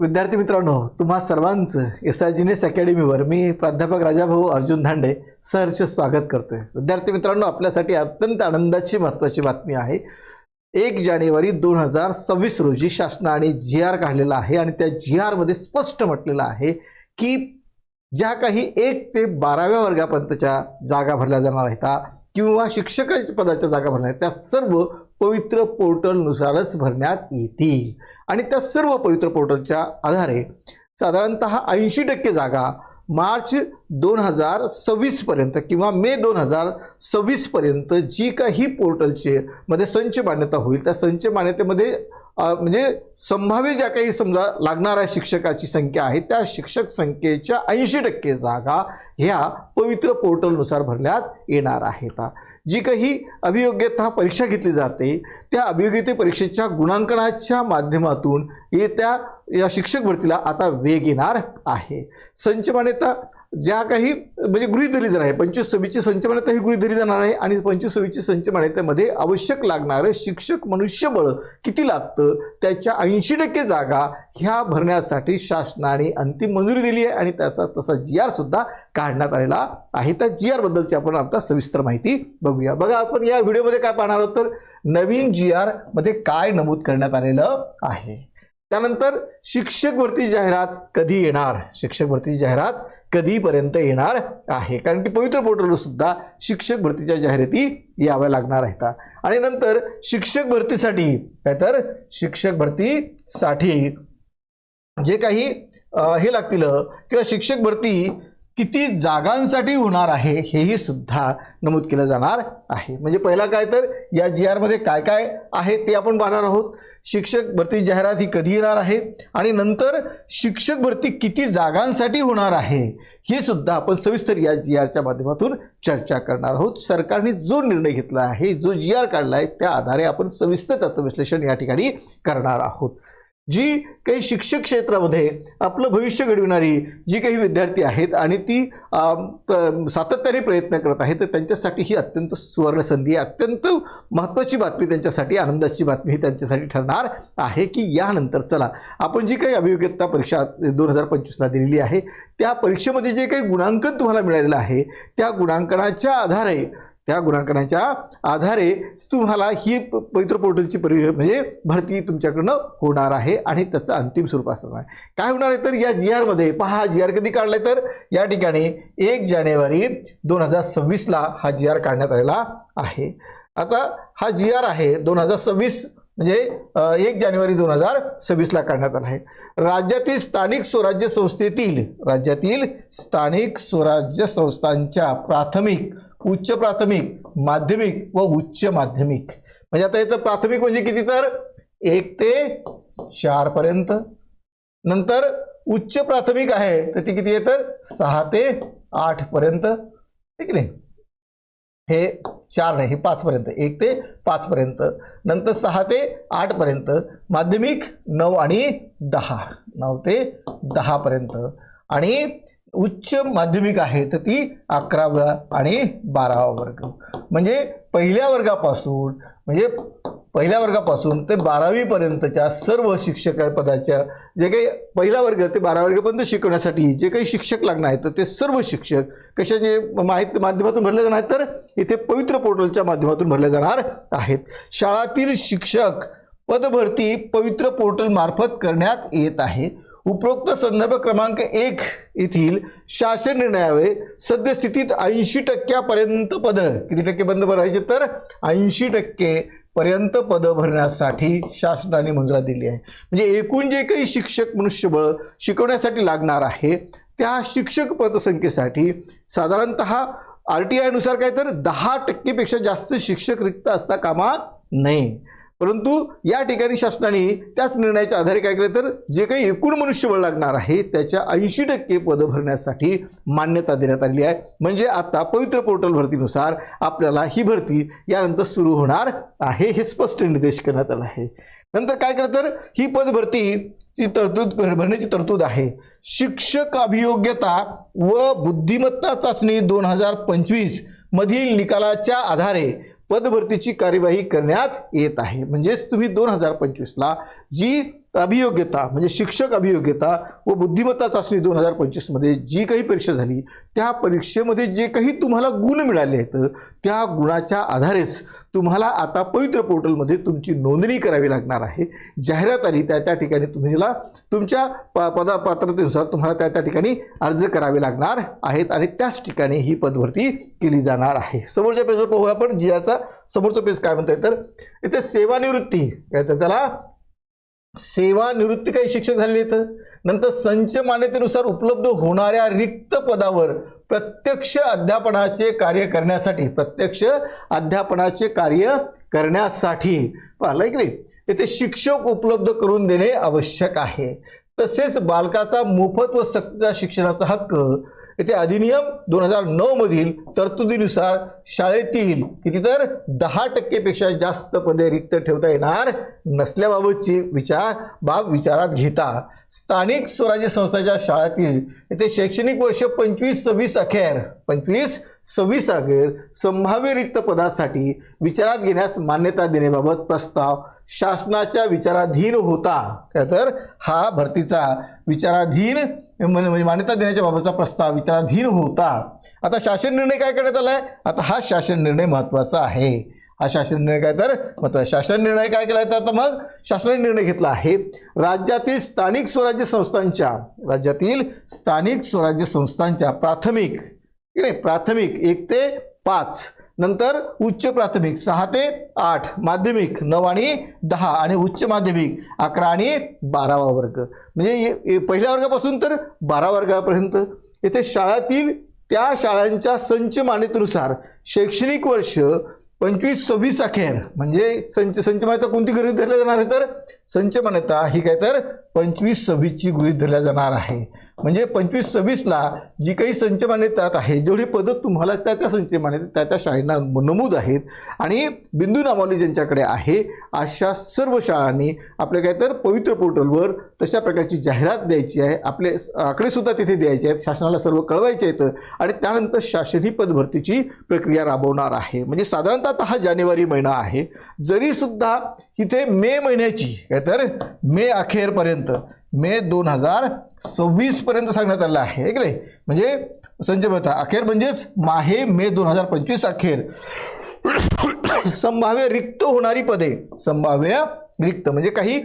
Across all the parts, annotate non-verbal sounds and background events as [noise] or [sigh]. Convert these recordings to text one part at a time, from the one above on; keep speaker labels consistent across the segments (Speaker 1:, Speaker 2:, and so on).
Speaker 1: विद्यार्थी मित्रांनो तुम्हा सर्वांचं एस आर जीनेस अकॅडमीवर मी प्राध्यापक राजाभाऊ अर्जुन धांडे सहर्ष स्वागत करतोय. विद्यार्थी मित्रांनो आपल्यासाठी अत्यंत आनंदाची महत्त्वाची बातमी आहे. एक जानेवारी दोन हजार सव्वीस रोजी शासनाने जी आर काढलेला आहे आणि त्या जी आरमध्ये स्पष्ट म्हटलेलं आहे की ज्या काही एक ते बाराव्या वर्गापर्यंतच्या जागा भरल्या जाणार आहेत किंवा शिक्षकाच्या पदाच्या जागा भरणार त्या सर्व पवित्र पोर्टलनुसारच भरण्यात येतील. आणि त्या सर्व पवित्र पोर्टलच्या आधारे साधारणत ऐंशी टक्के जागा मार्च दोन हजार सव्वीसपर्यंत किंवा मे दोन हजार सव्वीसपर्यंत जी काही पोर्टलचे मध्ये संच मान्यता होईल त्या संच मान्यतेमध्ये म्हणजे संभाव्य ज्या काही समजा लागणाऱ्या शिक्षकाची संख्या आहे त्या शिक्षक संख्येच्या ऐंशी टक्के जागा ह्या पवित्र पोर्टलनुसार भरण्यात येणार आहेत. जी काही अभियोग्यता परीक्षा घेतली जाते त्या अभियोग्यते परीक्षेच्या गुणांकनाच्या माध्यमातून येत्या या शिक्षक भरतीला आता वेग येणार आहे. संच मान्यता ज्या काही म्हणजे गृहित धरली जाणार आहे पंचवीस सव्वीसची संच मान्यता ही गृहित धरली जाणार आहे आणि पंचवीस सव्वीसची संच मान्यतेमध्ये आवश्यक लागणारं शिक्षक मनुष्यबळ किती लागतं त्याच्या ऐंशी टक्के जागा ह्या भरण्यासाठी शासनाने अंतिम मंजुरी दिली आहे आणि त्याचा तसा जी आर सुद्धा काढण्यात आलेला आहे. त्या जी आर बद्दलची आपण आता सविस्तर माहिती बघूया. बघा आपण या व्हिडिओमध्ये काय पाहणार आहोत तर नवीन जी आरमध्ये काय नमूद करण्यात आलेलं आहे? त्यानंतर शिक्षक भरती जाहिरात कधी येणार? शिक्षक भरती जाहिरात कधीपर्यंत येणार आहे? कारण की पवित्र पोर्टलवर सुद्धा शिक्षक भरतीच्या जाहिराती याव्या लागणार आहेत. आणि नंतर शिक्षक भरतीसाठी काय तर शिक्षक भरतीसाठी जे काही हे लागतील किंवा शिक्षक भरती किती जागांसाठी होणार आहे हेही सुद्धा नमूद केलं जाणार आहे. म्हणजे पहिला काय तर या जी आरमध्ये काय काय आहे ते आपण पाहणार आहोत. शिक्षक भरती जाहिरात ही कधी येणार आहे? आणि नंतर शिक्षक भरती किती जागांसाठी होणार आहे? हे सुद्धा आपण सविस्तर या जी आरच्या माध्यमातून चर्चा करणार आहोत. सरकारने जो निर्णय घेतला आहे जो जी आर काढला आहे त्या आधारे आपण सविस्तर त्याचं विश्लेषण या ठिकाणी करणार आहोत. जी काही शिक्षक क्षेत्रामध्ये आपलं भविष्य घडविणारी जी काही विद्यार्थी आहेत आणि ती सातत्याने प्रयत्न करत आहेत तर त्यांच्यासाठी ही अत्यंत सुवर्ण संधी आहे. अत्यंत महत्त्वाची बातमी त्यांच्यासाठी आनंदाची बातमी ही त्यांच्यासाठी ठरणार आहे की यानंतर चला. आपण जी काही अभियोग्यता परीक्षा दोन हजार पंचवीसला दिलेली आहे त्या परीक्षेमध्ये जे काही गुणांकन तुम्हाला मिळालेलं आहे त्या गुणांकनाच्या आधारे त्या गुणांकनाच्या आधारे तुम्हाला ही प- पवित्र पोर्टलची परि म्हणजे भरती तुमच्याकडनं होणार आहे आणि त्याचं अंतिम स्वरूप असणार आहे. काय होणार आहे तर या जी आरमध्ये पहा जी आर कधी काढलाय तर? या ठिकाणी एक जानेवारी दोन हजार सव्वीसला हा जी आर काढण्यात आलेला आहे. आता हा जी आर आहे दोन हजार सव्वीस म्हणजे एक जानेवारी दोन हजार सव्वीसला काढण्यात आला आहे. राज्यातील स्थानिक स्वराज्य संस्थेतील राज्यातील स्थानिक स्वराज्य संस्थांच्या प्राथमिक उच्च प्राथमिक माध्यमिक व उच्च माध्यमिक. म्हणजे आता इथं प्राथमिक म्हणजे किती तर? एक ते चार पर्यंत. नंतर उच्च प्राथमिक आहे तर ती किती आहे तर? सहा ते आठ पर्यंत. ठीक नाही हे चार नाही हे पाचपर्यंत एक ते पाचपर्यंत नंतर सहा ते आठपर्यंत माध्यमिक नऊ आणि दहा. नऊ ते दहापर्यंत आणि उच्च माध्यमिक आहे तर ती अकरावा आणि बारावा वर्ग. म्हणजे पहिल्या वर्गापासून म्हणजे पहिल्या वर्गापासून ते बारावीपर्यंतच्या सर्व शिक्षक पदाच्या जे काही पहिला वर्ग ते बारा वर्गापर्यंत शिकवण्यासाठी जे काही शिक्षक लागणार आहेत तर ते सर्व शिक्षक कशाचे माहिती माध्यमातून भरले जाणार आहेत तर इथे पवित्र पोर्टलच्या माध्यमातून भरले जाणार आहेत. शाळातील शिक्षक पदभरती पवित्र पोर्टल मार्फत करण्यात येत आहे. उपरोक्त संदर्भ क्रमांक एक येथील शासन निर्णयावे सद्यस्थितीत ऐंशी टक्क्यापर्यंत पद किती टक्के बंद भरायचे? तर ऐंशी टक्के पर्यंत पदं भरण्यासाठी शासनाने मंजुरा दिली आहे. म्हणजे एकूण जे काही शिक्षक मनुष्यबळ शिकवण्यासाठी लागणार आहे त्या शिक्षक पदसंख्येसाठी साधारणत आर टी आयनुसार काय तर दहा टक्केपेक्षा जास्त शिक्षक रिक्त असता कामा नये. परंतु या ठिकाणी शासनाने त्याच निर्णयाच्या आधारे काय केलं तर जे काही एकूण मनुष्यबळ लागणार आहे त्याच्या ऐंशी टक्के पदं भरण्यासाठी मान्यता देण्यात आली आहे. म्हणजे आता पवित्र पोर्टल भरतीनुसार आपल्याला ही भरती यानंतर सुरू होणार आहे हे स्पष्ट निर्देश करण्यात आला आहे. नंतर काय केलं तर ही पद भरती ची तरतूद भरण्याची तरतूद आहे. शिक्षक अभियोग्यता व बुद्धिमत्ता चाचणी दोन हजार पंचवीस मधील निकालाच्या आधारे पदभरतीची कार्यवाही करण्यात येत आहे. म्हणजेच तुम्ही दोन हजार पंचवीसला जी अभियोग्यता म्हणजे शिक्षक अभियोग्यता व बुद्धिमत्ता चाचणी दोन हजार पंचवीसमध्ये जी काही परीक्षा झाली त्या परीक्षेमध्ये जे काही तुम्हाला गुण मिळाले आहेत त्या गुणाच्या आधारेच तुम्हाला आता पवित्र पोर्टलमध्ये तुमची नोंदणी करावी लागणार आहे. जाहिरात आली त्या त्या ठिकाणी तुम्हाला तुमच्या प पदा पात्रतेनुसार तुम्हाला त्या त्या ठिकाणी अर्ज करावे लागणार आहेत आणि त्याच ठिकाणी ही पदभरती केली जाणार आहे. समोरच्या पेजवर पाहूया आपण जियाचा समोरचा पेज काय म्हणताय तर इथे सेवानिवृत्ती काय तर त्याला सेवानिवृत्ती काही शिक्षक झालेले आहेत. नंतर संच मान्यतेनुसार उपलब्ध होणाऱ्या रिक्त पदावर प्रत्यक्ष अध्यापनाचे कार्य करण्यासाठी प्रत्यक्ष अध्यापनाचे कार्य करण्यासाठी. पाहिलं की नाही? येथे शिक्षक उपलब्ध करून देणे आवश्यक आहे. तसेच बालकाचा मोफत व सक्तीचा शिक्षणाचा हक्क येथे अधिनियम दोन हजार नऊ मधील तरतुदीनुसार शाळेतील किती तर दहा टक्केपेक्षा जास्त पदे रिक्त ठेवता येणार नसल्याबाबतची विचार बाब विचारात घेता स्थानिक स्वराज्य संस्थेच्या शाळेतील येथे शैक्षणिक वर्ष पंचवीस सव्वीस अखेर पंचवीस सव्वीस अखेर संभाव्य रिक्त पदासाठी विचारात घेण्यास मान्यता देण्याबाबत प्रस्ताव शासनाच्या विचाराधीन होता. तर हा भरतीचा विचाराधीन म्हणजे म्हणजे मान्यता देण्याच्या बाबतचा प्रस्ताव विचाराधीन होता. आता शासन निर्णय काय करण्यात आहे आता हा शासन निर्णय महत्त्वाचा आहे. हा शासन निर्णय काय तर महत्त्वाचा शासन निर्णय काय केलाय तर आता मग शासनाने निर्णय घेतला आहे. राज्यातील स्थानिक स्वराज्य संस्थांच्या राज्यातील स्थानिक स्वराज्य संस्थांच्या प्राथमिक ठीक प्राथमिक एक ते पाच नंतर उच्च प्राथमिक सहा ते आठ माध्यमिक नऊ आणि दहा आणि उच्च माध्यमिक अकरा आणि बारावा वर्ग. म्हणजे पहिल्या वर्गापासून तर बारा वर्गापर्यंत. येथे शाळातील त्या शाळांच्या संच मान्यतेनुसार शैक्षणिक वर्ष पंचवीस सव्वीस अखेर म्हणजे संच संच मान्यता कोणती गृहित धरल्या जाणार आहे तर? संच मान्यता ही काय तर पंचवीस सव्वीसची गृहीत धरल्या जाणार आहे. म्हणजे पंचवीस सव्वीसला जी काही संच मान्यतात आहे जेवढी पदं तुम्हाला त्या त्या संच मान्यता त्या त्या शाळेंना नमूद आहेत. आणि बिंदू नामावली ज्यांच्याकडे आहे अशा सर्व शाळांनी आपल्या काय तर पवित्र पोर्टलवर तशा प्रकारची जाहिरात द्यायची आहे. आपले आकडेसुद्धा तिथे द्यायचे आहेत. शासनाला सर्व कळवायचे आहेत आणि त्यानंतर शासन ही पदभरतीची प्रक्रिया राबवणार आहे. म्हणजे साधारणतः हा जानेवारी महिना आहे. जरीसुद्धा इथे मे महिन्याची काय तर मे अखेरपर्यंत मे दोन हजार सव्वीस पर्यंत सांगण्यात आलं आहे है की नाही? म्हणजे संजय मेहता अखेर म्हणजेच माहे मे दोन हजार पंचवीस अखेर. [coughs] संभाव्य रिक्त होणारी पदे संभाव्य रिक्त म्हणजे काही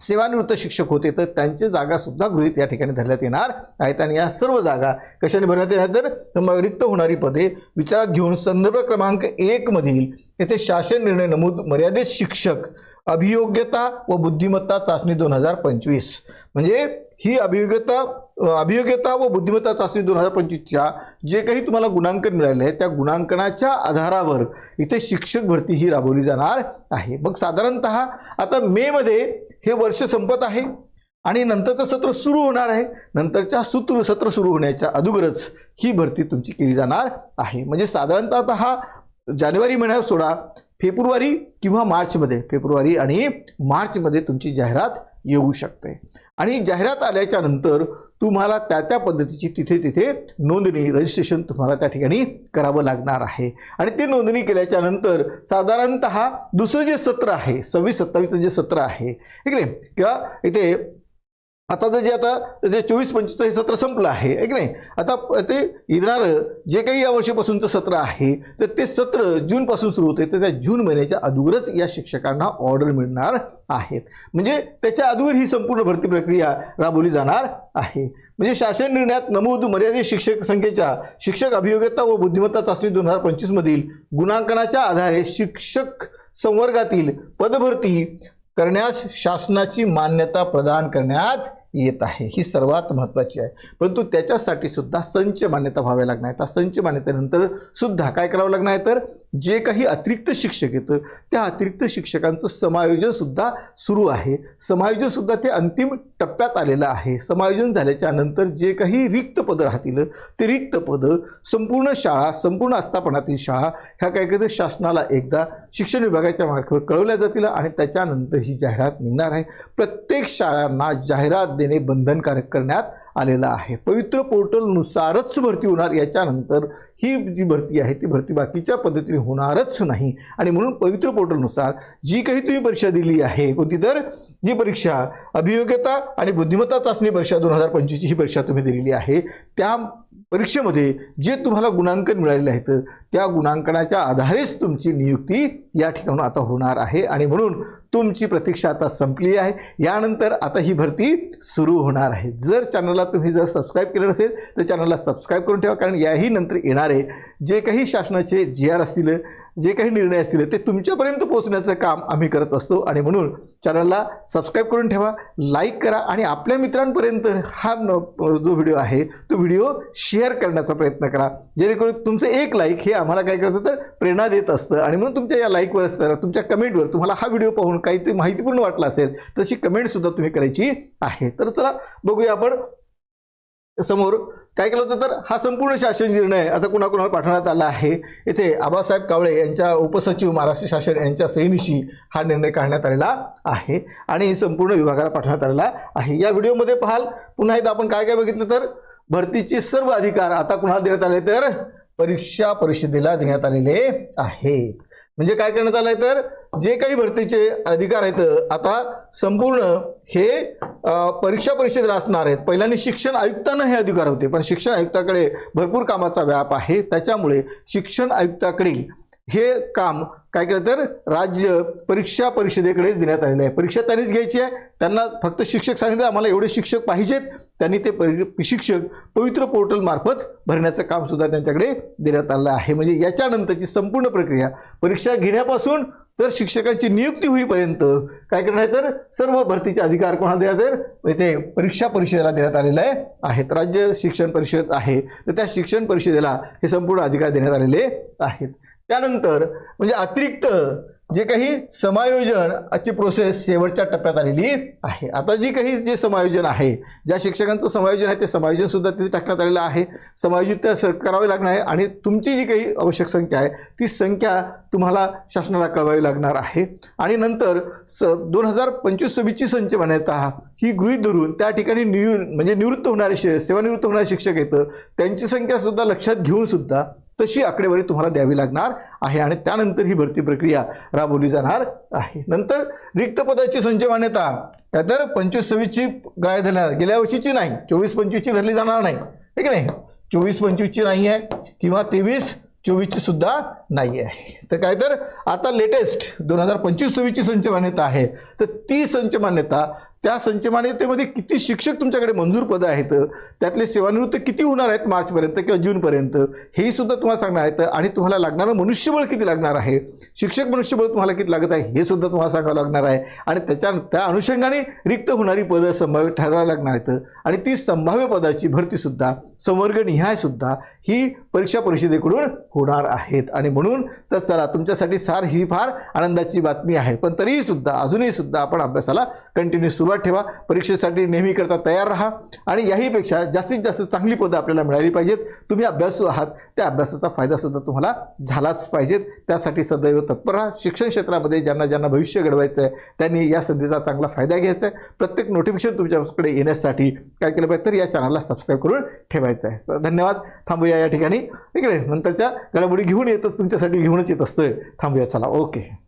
Speaker 1: सेवानिवृत्त शिक्षक होते तर त्यांची जागा सुद्धा गृहीत या ठिकाणी धरण्यात येणार आहेत. आणि या सर्व जागा कशाने भरण्यात येणार तर संभाव्य रिक्त होणारी पदे विचारात घेऊन संदर्भ क्रमांक एक मधील येथे शासन निर्णय नमूद मर्यादित शिक्षक अभियोग्यता व बुद्धिमत्ता चाचणी दोन हजार पंचवीस. म्हणजे ही अभियोग्यता अभियोग्यता व बुद्धिमत्ता चाचणी दोन हजार पंचवीसच्या जे काही तुम्हाला गुणांकन मिळाले आहे त्या गुणांकनाच्या आधारावर इथे शिक्षक भरती ही राबवली जाणार आहे. मग साधारणत आता मेमध्ये हे वर्ष संपत आहे आणि नंतरचं सत्र सुरू होणार आहे. नंतरच्या सूत्र सत्र सुरू होण्याच्या अगोदरच ही भरती तुमची केली जाणार आहे. म्हणजे साधारणतः हा जानेवारी महिन्यात सोडा फेब्रुवारी किंवा मार्चमध्ये फेब्रुवारी आणि मार्चमध्ये तुमची जाहिरात येऊ शकते. आणि जाहिरात आल्याच्यानंतर तुम्हाला त्या त्या पद्धतीची तिथे तिथे नोंदणी रजिस्ट्रेशन तुम्हाला त्या ठिकाणी करावं लागणार आहे. आणि ते नोंदणी केल्याच्यानंतर साधारणत दुसरं जे सत्र आहे सव्वीस सत्तावीसचं जे सत्र आहे ठीक आहे? किंवा इथे आता जर जे आता जे चोवीस पंचवीसचं हे सत्र संपलं आहे एक नाही? आता ते येणारं जे काही या वर्षीपासूनचं सत्र आहे तर ते सत्र जूनपासून सुरू होते तर त्या जून महिन्याच्या अगोदरच या शिक्षकांना ऑर्डर मिळणार आहेत. म्हणजे त्याच्या अगोदर ही संपूर्ण भरती प्रक्रिया राबवली जाणार आहे. म्हणजे शासन निर्णयात नमूद मर्यादित शिक्षक संख्येच्या शिक्षक अभियोग्यता व बुद्धिमत्ता चाचणी दोन हजार पंचवीसमधील गुणांकनाच्या आधारे शिक्षक संवर्गातील पदभरती करण्यास शासनाची मान्यता प्रदान करण्यात येत आहे. ही सर्वात महत्त्वाची आहे. परंतु त्याच्यासाठी सुद्धा संच मान्यता व्हाव्या लागणार आहे संच मान्यतेनंतर सुद्धा काय करावं लागणार आहे तर जे काही अतिरिक्त शिक्षक येतं त्या अतिरिक्त शिक्षकांचं समायोजनसुद्धा सुरू आहे. समायोजनसुद्धा ते अंतिम टप्प्यात आलेलं आहे. समायोजन झाल्याच्यानंतर जे काही रिक्त पदं राहतील ते रिक्त पदं संपूर्ण शाळा संपूर्ण आस्थापनातील शाळा ह्या काय करते शासनाला एकदा शिक्षण विभागाच्या मार्फत कळवल्या जातील आणि त्याच्यानंतर ही जाहिरात निघणार आहे. प्रत्येक शाळांना जाहिरात देणे बंधनकारक करण्यात आलेलं आहे. पवित्र पोर्टलनुसारच भरती होणार याच्यानंतर ही जी भरती आहे ती भरती बाकीच्या पद्धतीने होणारच नाही. आणि म्हणून पवित्र पोर्टलनुसार जी काही तुम्ही परीक्षा दिली आहे कोणती तर जी परीक्षा अभियोग्यता आणि बुद्धिमत्ता चाचणी परीक्षा दोन हजार पंचवीसची ही परीक्षा तुम्ही दिलेली आहे त्या परीक्षेमध्ये जे तुम्हाला गुणांकन मिळालेले आहेत त्या गुणांकनाच्या आधारेच तुमची नियुक्ती या ठिकाणून आता होणार आहे आणि म्हणून तुमची प्रतीक्षा आता संपली आहे. यानंतर आता ही भरती सुरू होणार आहे. जर चॅनलला तुम्ही जर सबस्क्राईब केलं नसेल तर चॅनलला सबस्क्राईब करून ठेवा कारण याही नंतर येणारे जे काही शासनाचे जी आर असतील जे काही निर्णय असतील ते तुमच्यापर्यंत पोहोचण्याचं काम आम्ही करत असतो. आणि म्हणून चॅनलला सबस्क्राईब करून ठेवा लाईक करा आणि आपल्या मित्रांपर्यंत हा जो व्हिडिओ आहे तो व्हिडिओ शेअर करण्याचा प्रयत्न करा. जेणेकरून तुमचं एक लाईक हे आम्हाला काय करतं तर प्रेरणा देत असतं. आणि म्हणून तुमच्या या लाईकवर असतं तुमच्या कमेंटवर तुम्हाला हा व्हिडिओ पाहून काही ते माहितीपूर्ण वाटला असेल तशी कमेंटसुद्धा तुम्ही करायची आहे. तर चला बघूया आपण समोर काय केलं होतं तर हा संपूर्ण शासन निर्णय आता कुणाकुणाला पाठवण्यात आला आहे. येथे आबासाहेब कावळे यांच्या उपसचिव महाराष्ट्र शासन यांच्या सहीनिशी हा निर्णय काढण्यात आलेला आहे आणि संपूर्ण विभागाला पाठवण्यात आलेला आहे. या व्हिडिओमध्ये पाहाल पुन्हा एकदा आपण काय काय बघितलं तर भरतीचे सर्व अधिकार आता कुणाला देण्यात आले तर परीक्षा परिषदेला देण्यात आलेले आहेत. म्हणजे काय करण्यात आलंय तर जे काही भरतीचे अधिकार आहेत आता संपूर्ण हे परीक्षा परिषदेला असणार आहेत. पहिल्याने शिक्षण आयुक्तांना हे अधिकार होते पण शिक्षण आयुक्ताकडे भरपूर कामाचा व्याप आहे. त्याच्यामुळे शिक्षण आयुक्ताकडे हे काम काय केलं तर राज्य परीक्षा परिषदेकडे देण्यात आलेलं आहे. परीक्षा त्यांनीच घ्यायची आहे. त्यांना फक्त शिक्षक सांगितलं आम्हाला एवढे शिक्षक पाहिजेत. त्यांनी ते परि शिक्षक पवित्र पोर्टलमार्फत भरण्याचं काम सुद्धा त्यांच्याकडे देण्यात आलं आहे. म्हणजे याच्यानंतरची संपूर्ण प्रक्रिया परीक्षा घेण्यापासून तर शिक्षकांची नियुक्ती होईपर्यंत काय करणार आहे तर सर्व भरतीचे अधिकार कोणाला देण्यात तर म्हणजे ते परीक्षा परिषदेला देण्यात आलेले आहे आहेत. राज्य शिक्षण परिषद आहे. तर त्या शिक्षण परिषदेला हे संपूर्ण अधिकार देण्यात आलेले आहेत. त्यानंतर म्हणजे अतिरिक्त जे काही समायोजनाची प्रोसेस शेवटच्या टप्प्यात आलेली आहे. आता जी काही जे समायोजन आहे ज्या शिक्षकांचं समायोजन आहे ते समायोजन सुद्धा तिथे टाकण्यात आलेलं आहे. समायोजित स- करावे लागणार आहे आणि तुमची जी काही आवश्यक संख्या आहे ती संख्या तुम्हाला शासनाला कळवावी लागणार आहे. आणि नंतर स दोन हजार पंचवीस सव्वीसची संच मान्यता ही गृहीत धरून त्या ठिकाणी निवृ म्हणजे निवृत्त होणारे शे सेवानिवृत्त होणारे शिक्षक येतं त्यांची संख्यासुद्धा लक्षात घेऊन सुद्धा तशी आकडेवारी तुम्हाला द्यावी लागणार आहे आणि त्यानंतर ही भरती प्रक्रिया राबवली जाणार आहे. नंतर रिक्त पदाची संच मान्यता. काय तर पंचवीस सव्वीसची गाय धरणार गेल्या वर्षीची नाही. चोवीस पंचवीसची धरली जाणार नाही. ठीक आहे नाही? चोवीस पंचवीसची नाही आहे किंवा तेवीस चोवीसची सुद्धा नाही आहे. तर काय तर आता लेटेस्ट दोन हजार पंचवीस सव्वीसची संच मान्यता आहे. तर ती संच मान्यता त्या संचमान्यतेमध्ये किती शिक्षक तुमच्याकडे मंजूर पदं आहेत? त्यातले सेवानिवृत्त किती होणार आहेत मार्चपर्यंत किंवा जूनपर्यंत? हेही सुद्धा तुम्हाला सांगणार आहेत. आणि तुम्हाला लागणारं मनुष्यबळ किती लागणार आहे? शिक्षक मनुष्यबळ तुम्हाला किती लागत आहे? हे सुद्धा तुम्हाला सांगावं लागणार आहे. आणि त्याच्या त्या अनुषंगाने रिक्त होणारी पदं संभाव्य ठरवायला लागणार आहेत. आणि ती संभाव्य पदाची भरतीसुद्धा संवर्गनिहाय सुद्धा ही परीक्षा परिषदेकडून होणार आहेत. आणि म्हणून तर चला तुमच्यासाठी सार ही फार आनंदाची बातमी आहे. पण तरीही सुद्धा अजूनही सुद्धा आपण अभ्यासाला कंटिन्यू सुरुवात ठेवा. परीक्षेसाठी नेहमी करता तयार राहा. आणि याहीपेक्षा जास्तीत जास्त चांगली पदं आपल्याला मिळाली पाहिजेत. तुम्ही अभ्यासू आहात. त्या अभ्यासाचा फायदा सुद्धा तुम्हाला झालाच पाहिजेत. त्यासाठी सदैव तत्पर राहा. शिक्षण क्षेत्रामध्ये ज्यांना ज्यांना भविष्य घडवायचं आहे त्यांनी या संधीचा चांगला फायदा घ्यायचा आहे प्रत्येक नोटिफिकेशन तुमच्याकडे येण्यासाठी काय केलं पाहिजे तर या चॅनलला सबस्क्राईब करून ठेवायचं आहे तर धन्यवाद. थांबूया या ठिकाणी. ठीक आहे. नंतरच्या घडामोडी घेऊन येतच तुमच्यासाठी घेऊनच येत असतोय. थांबूया. चला. ओके